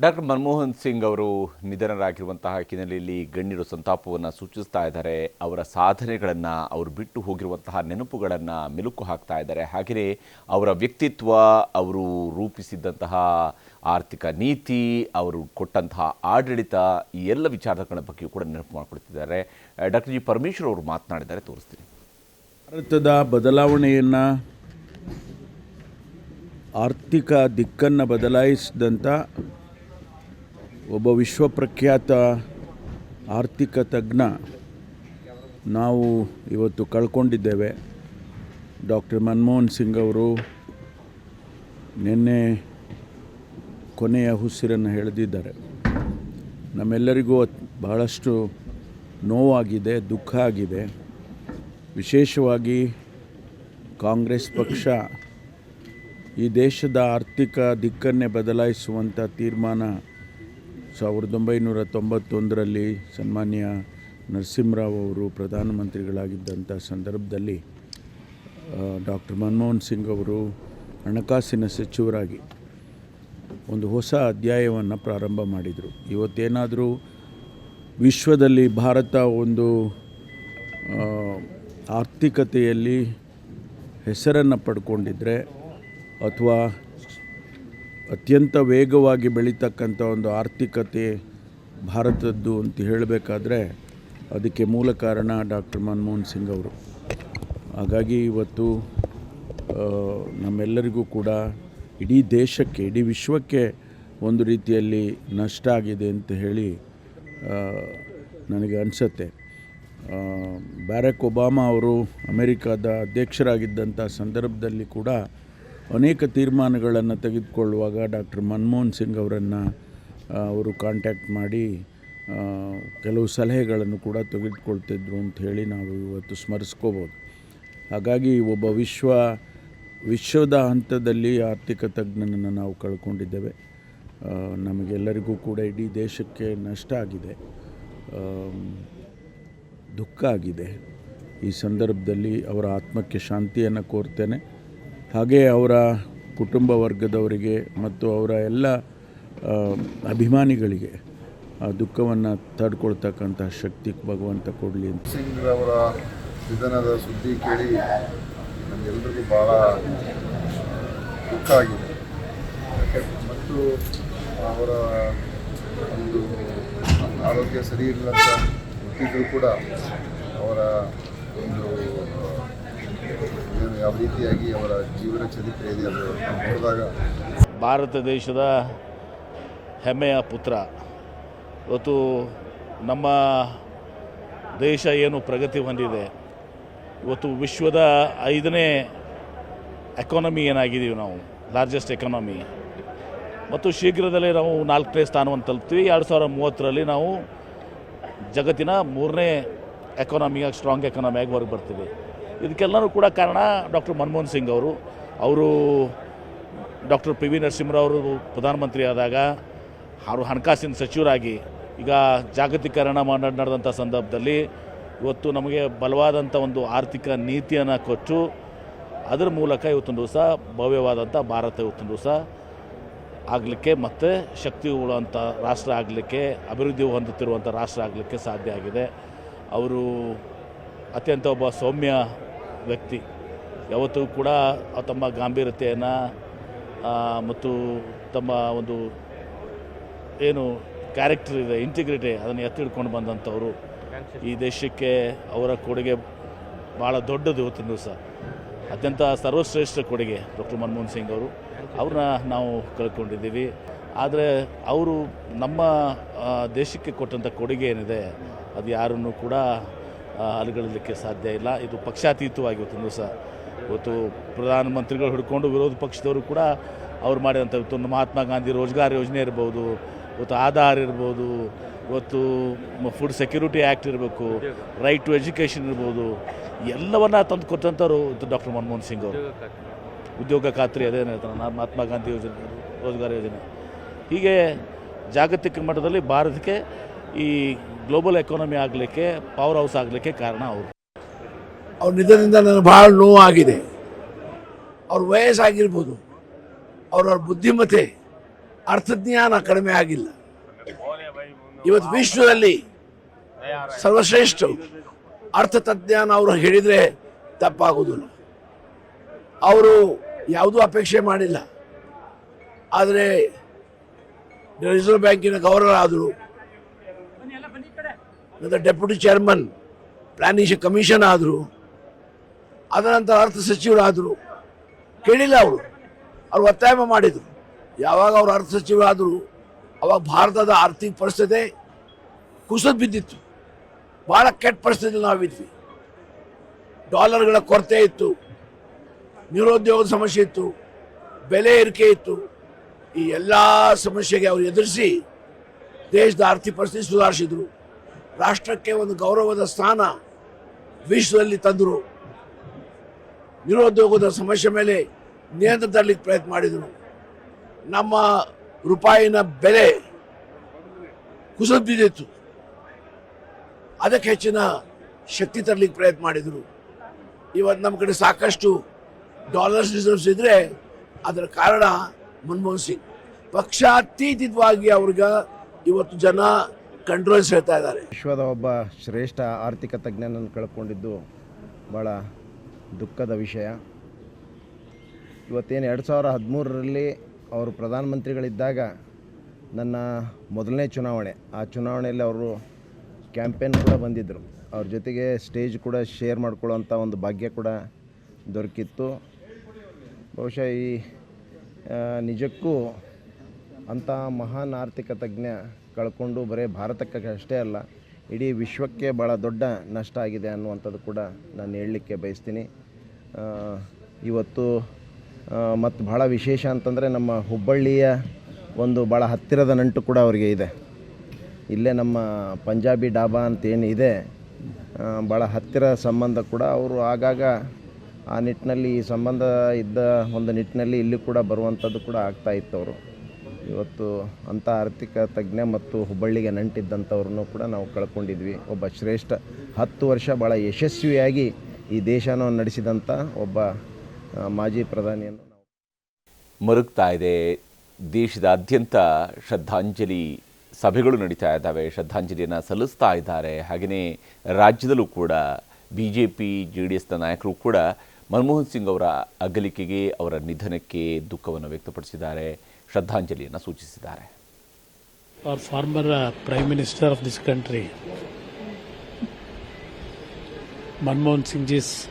Doctor Manmohan Singh ಅವರು ನಿಧನರಾಗಿರುವಂತಹ ಹಿನ್ನೆಲೆಯಲ್ಲಿ ಗಣ್ಯರು ಸಂತಾಪವನ್ನು ಸೂಚಿಸ್ತಾ ಇದ್ದಾರೆ. ಅವರ ಸಾಧನೆಗಳನ್ನು ಅವರು ಬಿಟ್ಟು ಹೋಗಿರುವಂತಹ ನೆನಪುಗಳನ್ನು ಮೆಲುಕು ಹಾಕ್ತಾ ಇದ್ದಾರೆ. ಹಾಗೆಯೇ ಅವರ ವ್ಯಕ್ತಿತ್ವ, ಅವರು ರೂಪಿಸಿದ್ದಂತಹ ಆರ್ಥಿಕ ನೀತಿ, ಅವರು ಕೊಟ್ಟಂತಹ ಆಡಳಿತ, ಈ ಎಲ್ಲ ವಿಚಾರಗಳ ಬಗ್ಗೆಯೂ ಕೂಡ ನೆನಪು ಮಾಡಿಕೊಡ್ತಿದ್ದಾರೆ. ಡಾಕ್ಟರ್ ಜಿ ಪರಮೇಶ್ವರ್ ಅವರು ಮಾತನಾಡಿದ್ದಾರೆ. ತೋರಿಸ್ತೀನಿ. ಭಾರತದ ಬದಲಾವಣೆಯನ್ನು ಆರ್ಥಿಕ ದಿಕ್ಕನ್ನು ಬದಲಾಯಿಸಿದಂಥ ಒಬ್ಬ ವಿಶ್ವಪ್ರಖ್ಯಾತ ಆರ್ಥಿಕ ತಜ್ಞ ನಾವು ಇವತ್ತು ಕಳ್ಕೊಂಡಿದ್ದೇವೆ. ಡಾಕ್ಟರ್ ಮನಮೋಹನ್ ಸಿಂಗ್ ಅವರು ನಿನ್ನೆ ಕೊನೆಯ ಉಸಿರನ್ನು ಎಳೆದಿದ್ದಾರೆ. ನಮ್ಮೆಲ್ಲರಿಗೂ ಬಹಳಷ್ಟು ನೋವಾಗಿದೆ, ದುಃಖ ಆಗಿದೆ. ವಿಶೇಷವಾಗಿ ಕಾಂಗ್ರೆಸ್ ಪಕ್ಷ ಈ ದೇಶದ ಆರ್ಥಿಕ ದಿಕ್ಕನ್ನೇ ಬದಲಾಯಿಸುವಂಥ ತೀರ್ಮಾನ ಸಾವಿರದ ಒಂಬೈನೂರ ತೊಂಬತ್ತೊಂದರಲ್ಲಿ ಸನ್ಮಾನ್ಯ ನರಸಿಂಹರಾವ್ ಅವರು ಪ್ರಧಾನಮಂತ್ರಿಗಳಾಗಿದ್ದಂಥ ಸಂದರ್ಭದಲ್ಲಿ ಡಾಕ್ಟರ್ ಮನಮೋಹನ್ ಸಿಂಗ್ ಅವರು ಹಣಕಾಸಿನ ಸಚಿವರಾಗಿ ಒಂದು ಹೊಸ ಅಧ್ಯಾಯವನ್ನು ಪ್ರಾರಂಭ ಮಾಡಿದರು. ಇವತ್ತೇನಾದರೂ ವಿಶ್ವದಲ್ಲಿ ಭಾರತ ಒಂದು ಆರ್ಥಿಕತೆಯಲ್ಲಿ ಹೆಸರನ್ನು ಪಡ್ಕೊಂಡಿದ್ದರೆ ಅಥವಾ ಅತ್ಯಂತ ವೇಗವಾಗಿ ಬೆಳೀತಕ್ಕಂಥ ಒಂದು ಆರ್ಥಿಕತೆ ಭಾರತದ್ದು ಅಂತ ಹೇಳಬೇಕಾದ್ರೆ ಅದಕ್ಕೆ ಮೂಲ ಕಾರಣ ಡಾಕ್ಟರ್ ಮನಮೋಹನ್ ಸಿಂಗ್ ಅವರು. ಹಾಗಾಗಿ ಇವತ್ತು ನಮ್ಮೆಲ್ಲರಿಗೂ ಕೂಡ ಇಡೀ ದೇಶಕ್ಕೆ, ಇಡೀ ವಿಶ್ವಕ್ಕೆ ಒಂದು ರೀತಿಯಲ್ಲಿ ನಷ್ಟ ಆಗಿದೆ ಅಂತ ಹೇಳಿ ನನಗೆ ಅನಿಸುತ್ತೆ. ಬ್ಯಾರಕ್ ಒಬಾಮಾ ಅವರು ಅಮೇರಿಕಾದ ಅಧ್ಯಕ್ಷರಾಗಿದ್ದಂಥ ಸಂದರ್ಭದಲ್ಲಿ ಕೂಡ ಅನೇಕ ತೀರ್ಮಾನಗಳನ್ನು ತೆಗೆದುಕೊಳ್ಳುವಾಗ ಡಾಕ್ಟರ್ ಮನಮೋಹನ್ ಸಿಂಗ್ ಅವರನ್ನು ಅವರು ಕಾಂಟ್ಯಾಕ್ಟ್ ಮಾಡಿ ಕೆಲವು ಸಲಹೆಗಳನ್ನು ಕೂಡ ತೆಗೆದುಕೊಳ್ತಿದ್ರು ಅಂತ ಹೇಳಿ ನಾವು ಇವತ್ತು ಸ್ಮರಿಸ್ಕೋಬೋದು. ಹಾಗಾಗಿ ಒಬ್ಬ ವಿಶ್ವ, ವಿಶ್ವದ ಹಂತದಲ್ಲಿ ಆರ್ಥಿಕ ತಜ್ಞನನ್ನು ನಾವು ಕಳ್ಕೊಂಡಿದ್ದೇವೆ. ನಮಗೆಲ್ಲರಿಗೂ ಕೂಡ ಇಡೀ ದೇಶಕ್ಕೆ ನಷ್ಟ ಆಗಿದೆ. ದುಃಖ ಆಗಿದೆ. ಈ ಸಂದರ್ಭದಲ್ಲಿ ಅವರ ಆತ್ಮಕ್ಕೆ ಶಾಂತಿಯನ್ನು ಕೋರ್ತೇನೆ. ಹಾಗೆ ಅವರ ಕುಟುಂಬ ವರ್ಗದವರಿಗೆ ಮತ್ತು ಅವರ ಎಲ್ಲ ಅಭಿಮಾನಿಗಳಿಗೆ ಆ ದುಃಖವನ್ನು ತಡ್ಕೊಳ್ತಕ್ಕಂಥ ಶಕ್ತಿ ಭಗವಂತ ಕೊಡಲಿ ಅಂತ. ಸಿಂಗ್ರವರ ನಿಧನದ ಸುದ್ದಿ ಕೇಳಿ ನಮಗೆಲ್ಲರಿಗೂ ಭಾಳ ದುಃಖ ಆಗಿದೆ. ಮತ್ತು ಅವರ ಒಂದು ಆರೋಗ್ಯ ಸರಿ ಇಲ್ಲಂತ ಗೊತ್ತಿದ್ದರೂ ಕೂಡ ಅವರ ಒಂದು ಯಾವ ರೀತಿಯಾಗಿ ಅವರ ಜೀವನ ಚರಿತ್ರೆ ಇದೆ ಅದು ನೋಡಿದಾಗ? ಭಾರತ ದೇಶದ ಹೆಮ್ಮೆಯ ಪುತ್ರ. ಇವತ್ತು ನಮ್ಮ ದೇಶ ಏನು ಪ್ರಗತಿ ಹೊಂದಿದೆ. ಇವತ್ತು ವಿಶ್ವದ ಐದನೇ ಎಕಾನಮಿ ಏನಾಗಿದ್ದೀವಿ ನಾವು ಲಾರ್ಜೆಸ್ಟ್ ಎಕಾನಮಿ ಮತ್ತು ಶೀಘ್ರದಲ್ಲೇ ನಾವು ನಾಲ್ಕನೇ ಸ್ಥಾನವನ್ನು ತಲುಪ್ತೀವಿ. ಎರಡು ಸಾವಿರದ ಮೂವತ್ತರಲ್ಲಿ ನಾವು ಜಗತ್ತಿನ ಮೂರನೇ ಎಕಾನಮಿಯಾಗಿ ಸ್ಟ್ರಾಂಗ್ ಎಕಾನಮಿಯಾಗಿ ಹೊರಗೆ ಬರ್ತೀವಿ. ಇದಕ್ಕೆಲ್ಲನೂ ಕೂಡ ಕಾರಣ ಡಾಕ್ಟರ್ ಮನಮೋಹನ್ ಸಿಂಗ್ ಅವರು. ಅವರು ಡಾಕ್ಟರ್ ಪಿ ವಿ ನರಸಿಂಹರಾವರು ಪ್ರಧಾನಮಂತ್ರಿ ಆದಾಗ ಅವರು ಹಣಕಾಸಿನ ಸಚಿವರಾಗಿ ಈಗ ಜಾಗತೀಕರಣ ನಡೆದಂಥ ಸಂದರ್ಭದಲ್ಲಿ ಇವತ್ತು ನಮಗೆ ಬಲವಾದಂಥ ಒಂದು ಆರ್ಥಿಕ ನೀತಿಯನ್ನು ಕೊಟ್ಟು ಅದರ ಮೂಲಕ ಇವತ್ತೊಂದು ದಿವಸ ಭವ್ಯವಾದಂಥ ಭಾರತ ಇವತ್ತೊಂದು ದಿವಸ ಆಗಲಿಕ್ಕೆ ಮತ್ತು ಶಕ್ತಿ ಉಳುವಂಥ ರಾಷ್ಟ್ರ ಆಗಲಿಕ್ಕೆ, ಅಭಿವೃದ್ಧಿ ಹೊಂದುತ್ತಿರುವಂಥ ರಾಷ್ಟ್ರ ಆಗಲಿಕ್ಕೆ ಸಾಧ್ಯ ಆಗಿದೆ. ಅವರು ಅತ್ಯಂತ ಒಬ್ಬ ಸೌಮ್ಯ ವ್ಯಕ್ತಿ. ಯಾವತ್ತೂ ಕೂಡ ತಮ್ಮ ಗಾಂಭೀರ್ಯತೆಯನ್ನು ಮತ್ತು ತಮ್ಮ ಒಂದು ಏನು ಕ್ಯಾರೆಕ್ಟರ್ ಇದೆ ಇಂಟಿಗ್ರಿಟಿ ಅದನ್ನು ಎತ್ತಿಡ್ಕೊಂಡು ಬಂದಂಥವರು. ಈ ದೇಶಕ್ಕೆ ಅವರ ಕೊಡುಗೆ ಭಾಳ ದೊಡ್ಡದು ಇವತ್ತಿನ ದಿವಸ. ಅತ್ಯಂತ ಸರ್ವಶ್ರೇಷ್ಠ ಕೊಡುಗೆ ಡಾಕ್ಟರ್ ಮನಮೋಹನ್ ಸಿಂಗ್ ಅವರು. ಅವ್ರನ್ನ ನಾವು ಕಳ್ಕೊಂಡಿದ್ದೀವಿ. ಆದರೆ ಅವರು ನಮ್ಮ ದೇಶಕ್ಕೆ ಕೊಟ್ಟಂಥ ಕೊಡುಗೆ ಏನಿದೆ ಅದು ಯಾರನ್ನು ಕೂಡ ಅಲುಗಳಲಿಕ್ಕೆ ಸಾಧ್ಯ ಇಲ್ಲ. ಇದು ಪಕ್ಷಾತೀತವಾಗಿ ಇವತ್ತಿನ ದಿವಸ ಇವತ್ತು ಪ್ರಧಾನಮಂತ್ರಿಗಳು ಹಿಡ್ಕೊಂಡು ವಿರೋಧ ಪಕ್ಷದವರು ಕೂಡ ಅವ್ರು ಮಾಡಿದಂಥ ಇವತ್ತು ಮಹಾತ್ಮ ಗಾಂಧಿ ರೋಜ್ಗಾರ್ ಯೋಜನೆ ಇರ್ಬೋದು ಇವತ್ತು ಆಧಾರ್ ಇರ್ಬೋದು ಇವತ್ತು ಫುಡ್ ಸೆಕ್ಯೂರಿಟಿ ಆ್ಯಕ್ಟ್ ಇರಬೇಕು ರೈಟ್ ಟು ಎಜುಕೇಷನ್ ಇರ್ಬೋದು ಎಲ್ಲವನ್ನ ತಂದು ಕೊಟ್ಟಂಥವ್ರು ಡಾಕ್ಟರ್ ಮನಮೋಹನ್ ಸಿಂಗ್ ಅವರು. ಉದ್ಯೋಗ ಖಾತ್ರಿ. ಅದೇನು ಹೇಳ್ತಾರೆ ಮಹಾತ್ಮ ಗಾಂಧಿ ಯೋಜನೆ ರೋಜ್ಗಾರ್ ಯೋಜನೆ. ಹೀಗೆ ಜಾಗತಿಕ ಮಟ್ಟದಲ್ಲಿ ಭಾರತಕ್ಕೆ ಈ ಗ್ಲೋಬಲ್ ಎಕಾನಮಿ ಆಗಲಿಕ್ಕೆ ಪವರ್ ಹೌಸ್ ಆಗಲಿಕ್ಕೆ ಕಾರಣ ಅವರು. ಅವ್ರ ನಿಧನದಿಂದ ನನಗೆ ಭಾಳ ನೋವಾಗಿದೆ. ಅವ್ರ ವಯಸ್ಸಾಗಿರ್ಬೋದು ಅವ್ರವ್ರ ಬುದ್ಧಿಮತ್ತೆ, ಅರ್ಥಜ್ಞಾನ ಕಡಿಮೆ ಆಗಿಲ್ಲ. ಇವತ್ತು ವಿಶ್ವದಲ್ಲಿ ಸರ್ವಶ್ರೇಷ್ಠ ಅರ್ಥ ತಜ್ಞಾನ ಅವರು ಹೇಳಿದರೆ ತಪ್ಪಾಗುವುದಿಲ್ಲ ಅವರು ಯಾವುದೂ ಅಪೇಕ್ಷೆ ಮಾಡಿಲ್ಲ. ಆದರೆ ರಿಸರ್ವ್ ಬ್ಯಾಂಕಿನ ಗವರ್ನರ್ ಆದರು ಮತ್ತು ಡೆಪ್ಯೂಟಿ ಚೇರ್ಮನ್ ಪ್ಲಾನಿಂಗ್ ಕಮಿಷನ್ ಆದರು, ಅದರ ನಂತರ ಅರ್ಥ ಸಚಿವರಾದರು ಕೇಳಿಲ್ಲ ಅವರು. ಅವರು ಒತ್ತಾಯ ಮಾಡಿದರು. ಯಾವಾಗ ಅವರು ಅರ್ಥ ಸಚಿವರಾದರು ಅವಾಗ ಭಾರತದ ಆರ್ಥಿಕ ಪರಿಸ್ಥಿತಿ ಕುಸಿದು ಬಿದ್ದಿತ್ತು. ಭಾಳ ಕೆಟ್ಟ ಪರಿಸ್ಥಿತಿ ನಾವಿದ್ವಿ ಡಾಲರ್ಗಳ ಕೊರತೆ ಇತ್ತು. ನಿರುದ್ಯೋಗದ ಸಮಸ್ಯೆ ಇತ್ತು. ಬೆಲೆ ಏರಿಕೆ ಇತ್ತು. ಈ ಎಲ್ಲ ಸಮಸ್ಯೆಗೆ ಅವರು ಎದುರಿಸಿ ದೇಶದ ಆರ್ಥಿಕ ಪರಿಸ್ಥಿತಿ ಸುಧಾರಿಸಿದರು. ರಾಷ್ಟ್ರಕ್ಕೆ ಒಂದು ಗೌರವದ ಸ್ಥಾನ ವಿಶ್ವದಲ್ಲಿ ತಂದರು. ನಿರುದ್ಯೋಗದ ಸಮಸ್ಯೆ ಮೇಲೆ ನಿಯಂತ್ರಣ ತರಲಿಕ್ಕೆ ಪ್ರಯತ್ನ ಮಾಡಿದರು. ನಮ್ಮ ರೂಪಾಯಿನ ಬೆಲೆ ಕುಸಿದಿತ್ತು. ಅದಕ್ಕೆ ಹೆಚ್ಚಿನ ಶಕ್ತಿ ತರಲಿಕ್ಕೆ ಪ್ರಯತ್ನ ಮಾಡಿದರು. ಇವತ್ತು ನಮ್ಮ ಕಡೆ ಸಾಕಷ್ಟು ಡಾಲರ್ಸ್ ರಿಸರ್ವ್ಸ್ ಇದ್ದರೆ ಅದರ ಕಾರಣ ಮನಮೋಹನ್ ಸಿಂಗ್. ಪಕ್ಷಾತೀತವಾಗಿ ಅವ್ರಿಗೆ ಇವತ್ತು ಜನ ಕಂಟ್ರೋಲ್ಸ್ ಹೇಳ್ತಾ ಇದ್ದಾರೆ. ವಿಶ್ವದ ಒಬ್ಬ ಶ್ರೇಷ್ಠ ಆರ್ಥಿಕ ತಜ್ಞನನ್ನು ಕಳ್ಕೊಂಡಿದ್ದು ಭಾಳ ದುಃಖದ ವಿಷಯ. ಇವತ್ತೇನು ಎರಡು ಸಾವಿರ ಹದಿಮೂರರಲ್ಲಿ ಅವರು ಪ್ರಧಾನಮಂತ್ರಿಗಳಿದ್ದಾಗ ನನ್ನ ಮೊದಲನೇ ಚುನಾವಣೆ, ಆ ಚುನಾವಣೆಯಲ್ಲಿ ಅವರು ಕ್ಯಾಂಪೇನ್ ಕೂಡ ಬಂದಿದ್ದರು ಅವ್ರ ಜೊತೆಗೆ ಸ್ಟೇಜ್ ಕೂಡ ಶೇರ್ ಮಾಡ್ಕೊಳ್ಳೋಂಥ ಒಂದು ಭಾಗ್ಯ ಕೂಡ ದೊರಕಿತ್ತು. ಬಹುಶಃ ಈ ನಿಜಕ್ಕೂ ಅಂಥ ಮಹಾನ್ ಆರ್ಥಿಕ ತಜ್ಞ ಕಳ್ಕೊಂಡು ಬರೀ ಭಾರತಕ್ಕೆ ಅಷ್ಟೇ ಅಲ್ಲ, ಇಡೀ ವಿಶ್ವಕ್ಕೆ ಭಾಳ ದೊಡ್ಡ ನಷ್ಟ ಆಗಿದೆ ಅನ್ನುವಂಥದ್ದು ಕೂಡ ನಾನು ಹೇಳಲಿಕ್ಕೆ ಬಯಸ್ತೀನಿ. ಇವತ್ತು ಮತ್ತು ಭಾಳ ವಿಶೇಷ ಅಂತಂದರೆ ನಮ್ಮ ಹುಬ್ಬಳ್ಳಿಯ ಒಂದು ಭಾಳ ಹತ್ತಿರದ ನಂಟು ಕೂಡ ಅವರಿಗೆ ಇದೆ. ಇಲ್ಲೇ ನಮ್ಮ ಪಂಜಾಬಿ ಡಾಬಾ ಇದೆ ಭಾಳ ಹತ್ತಿರ ಸಂಬಂಧ ಕೂಡ ಅವರು ಆಗಾಗ ಆ ನಿಟ್ಟಿನಲ್ಲಿ ಈ ಸಂಬಂಧ ಇದ್ದ ಒಂದು ನಿಟ್ಟಿನಲ್ಲಿ ಇಲ್ಲಿ ಕೂಡ ಬರುವಂಥದ್ದು ಕೂಡ ಆಗ್ತಾ ಇತ್ತು ಅವರು. ಇವತ್ತು ಅಂಥ ಆರ್ಥಿಕ ತಜ್ಞ ಮತ್ತು ಹುಬ್ಬಳ್ಳಿಗೆ ನಂಟಿದ್ದಂಥವ್ರನ್ನು ಕೂಡ ನಾವು ಕಳ್ಕೊಂಡಿದ್ವಿ. ಒಬ್ಬ ಶ್ರೇಷ್ಠ ಹತ್ತು ವರ್ಷ ಭಾಳ ಯಶಸ್ವಿಯಾಗಿ ಈ ದೇಶನ ನಡೆಸಿದಂಥ ಒಬ್ಬ ಮಾಜಿ ಪ್ರಧಾನಿಯನ್ನು ನಾವು ಮರುಗ್ತಾ ಇದೆ. ದೇಶದಾದ್ಯಂತ ಶ್ರದ್ಧಾಂಜಲಿ ಸಭೆಗಳು ನಡೀತಾ ಇದ್ದಾವೆ. ಶ್ರದ್ಧಾಂಜಲಿಯನ್ನು ಸಲ್ಲಿಸ್ತಾ ಇದ್ದಾರೆ. ಹಾಗೆಯೇ ರಾಜ್ಯದಲ್ಲೂ ಕೂಡ B J P J D ಎಸ್ನ ನಾಯಕರು ಕೂಡ ಮನಮೋಹನ್ ಸಿಂಗ್ ಅವರ ಅಗಲಿಕೆಗೆ ಅವರ ನಿಧನಕ್ಕೆ ದುಃಖವನ್ನು ವ್ಯಕ್ತಪಡಿಸಿದ್ದಾರೆ ಶ್ರದ್ಧಾಂಜಲಿಯನ್ನು ಸೂಚಿಸಿದ್ದಾರೆ or former uh, Prime Minister of this country, Manmohan Singh ji's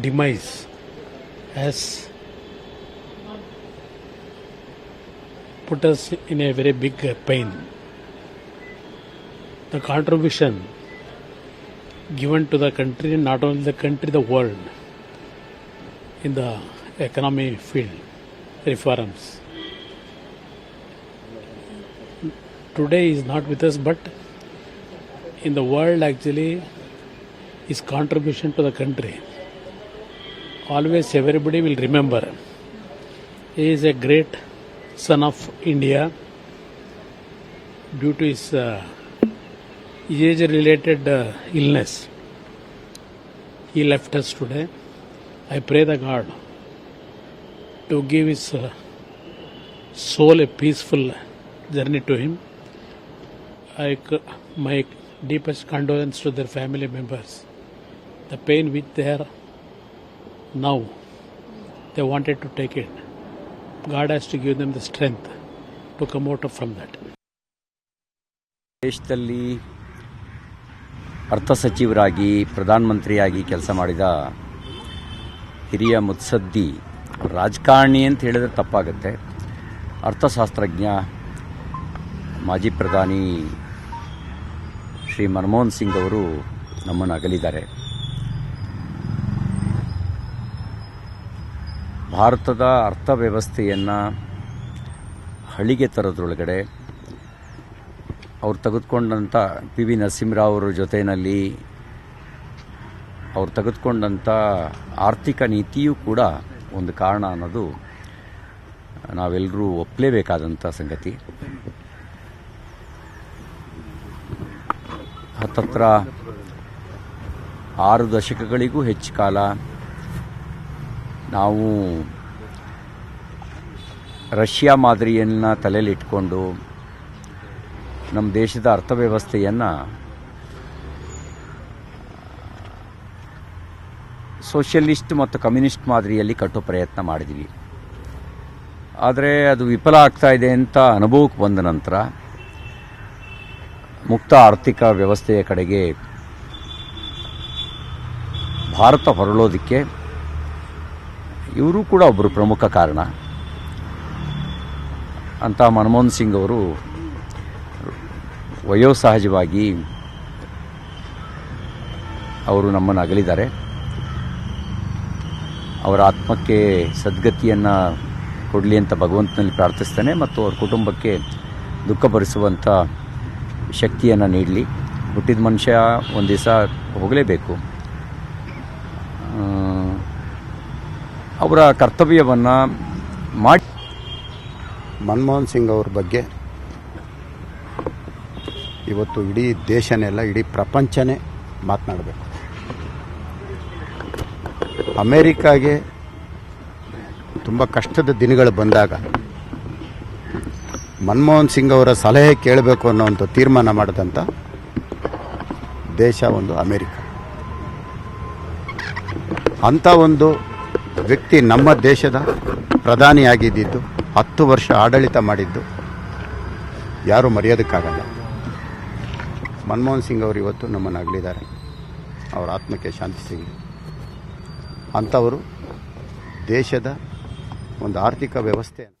demise has put us in a very big uh, pain. The contribution given to the country, not only the country, the world, in the economy field, reforms. today is not with us, but in the world actually his contribution to the country. Always everybody will remember. He is a great son of India due to his uh, age related uh, illness. He left us today. I pray the God to give his uh, soul a peaceful journey to him. I, c- my deepest condolence to their family members. The pain which they are now, they wanted to take it. God has to give them the strength to come out from that. ದೇಶದಲ್ಲಿ ಅರ್ಥ ಸಚಿವರಾಗಿ, ಪ್ರಧಾನಮಂತ್ರಿಯಾಗಿ ಕೆಲಸ ಮಾಡಿದ ಹಿರಿಯ ಮುತ್ಸದ್ದಿ ರಾಜಕಾರಣಿ ಅಂತ ಹೇಳಿದ್ರೆ ತಪ್ಪಾಗುತ್ತೆ. ಅರ್ಥಶಾಸ್ತ್ರಜ್ಞ, ಮಾಜಿ ಪ್ರಧಾನಿ ಶ್ರೀ ಮನಮೋಹನ್ ಸಿಂಗ್ ಅವರು ನಮ್ಮನ್ನು ಅಗಲಿದ್ದಾರೆ ಭಾರತದ ಅರ್ಥವ್ಯವಸ್ಥೆಯನ್ನು ಹಳಿಗೆ ತರೋದ್ರೊಳಗಡೆ ಅವ್ರು ತೆಗೆದುಕೊಂಡಂಥ ಪಿ ವಿ ನರಸಿಂಹರಾವ್ ಅವರ ಜೊತೆಯಲ್ಲಿ ಅವ್ರು ತೆಗೆದುಕೊಂಡಂಥ ಆರ್ಥಿಕ ನೀತಿಯೂ ಕೂಡ ಒಂದು ಕಾರಣ ಅನ್ನೋದು ನಾವೆಲ್ಲರೂ ಒಪ್ಪಲೇಬೇಕಾದಂಥ ಸಂಗತಿ. ಹತ್ತತ್ರ ಆರು ದಶಕಗಳಿಗೂ ಹೆಚ್ಚು ಕಾಲ ನಾವು ರಷ್ಯಾ ಮಾದರಿಯನ್ನು ತಲೆಯಲ್ಲಿಟ್ಕೊಂಡು ನಮ್ಮ ದೇಶದ ಅರ್ಥವ್ಯವಸ್ಥೆಯನ್ನು ಸೋಷಿಯಲಿಸ್ಟ್ ಮತ್ತು ಕಮ್ಯುನಿಸ್ಟ್ ಮಾದರಿಯಲ್ಲಿ ಕಟ್ಟೋ ಪ್ರಯತ್ನ ಮಾಡಿದ್ವಿ. ಆದರೆ ಅದು ವಿಫಲ ಆಗ್ತಾ ಇದೆ ಅಂತ ಅನುಭವಕ್ಕೆ ಬಂದ ನಂತರ ಮುಕ್ತ ಆರ್ಥಿಕ ವ್ಯವಸ್ಥೆಯ ಕಡೆಗೆ ಭಾರತ ಹೊರಳೋದಕ್ಕೆ ಇವರು ಕೂಡ ಒಬ್ಬರು ಪ್ರಮುಖ ಕಾರಣ. ಅಂತ ಮನಮೋಹನ್ ಸಿಂಗ್ ಅವರು ವಯೋಸಹಜವಾಗಿ ಅವರು ನಮ್ಮನ್ನು ಅಗಲಿದ್ದಾರೆ. ಅವರ ಆತ್ಮಕ್ಕೆ ಸದ್ಗತಿಯನ್ನು ಕೊಡಲಿ ಅಂತ ಭಗವಂತನಲ್ಲಿ ಪ್ರಾರ್ಥಿಸ್ತೇನೆ ಮತ್ತು ಅವ್ರ ಕುಟುಂಬಕ್ಕೆ ದುಃಖ ಭರಿಸುವಂಥ ಶಕ್ತಿಯನ್ನು ನೀಡಲಿ. ಹುಟ್ಟಿದ ಮನುಷ್ಯ ಒಂದು ದಿವಸ ಹೋಗಲೇಬೇಕು. ಅವರ ಕರ್ತವ್ಯವನ್ನು ಮಾಡಿ ಮನಮೋಹನ್ ಸಿಂಗ್ ಅವ್ರ ಬಗ್ಗೆ ಇವತ್ತು ಇಡೀ ದೇಶನೆಲ್ಲ ಇಡೀ ಪ್ರಪಂಚನೇ ಮಾತನಾಡಬೇಕು. ಅಮೇರಿಕಾಗೆ ತುಂಬ ಕಷ್ಟದ ದಿನಗಳು ಬಂದಾಗ ಮನಮೋಹನ್ ಸಿಂಗ್ ಅವರ ಸಲಹೆ ಕೇಳಬೇಕು ಅನ್ನೋವಂಥ ತೀರ್ಮಾನ ಮಾಡಿದಂಥ ದೇಶ ಒಂದು ಅಮೇರಿಕ. ಅಂಥ ಒಂದು ವ್ಯಕ್ತಿ ನಮ್ಮ ದೇಶದ ಪ್ರಧಾನಿಯಾಗಿದ್ದಿದ್ದು, ಹತ್ತು ವರ್ಷ ಆಡಳಿತ ಮಾಡಿದ್ದು, ಯಾರೂ ಮರೆಯೋದಕ್ಕಾಗಲ್ಲ. ಮನಮೋಹನ್ ಸಿಂಗ್ ಅವರು ಇವತ್ತು ನಮ್ಮನ್ನು ಅಗಲಿದ್ದಾರೆ ಅವರ ಆತ್ಮಕ್ಕೆ ಶಾಂತಿ ಸಿಗಲಿ. ಅಂಥವರು ದೇಶದ ಒಂದು ಆರ್ಥಿಕ ವ್ಯವಸ್ಥೆ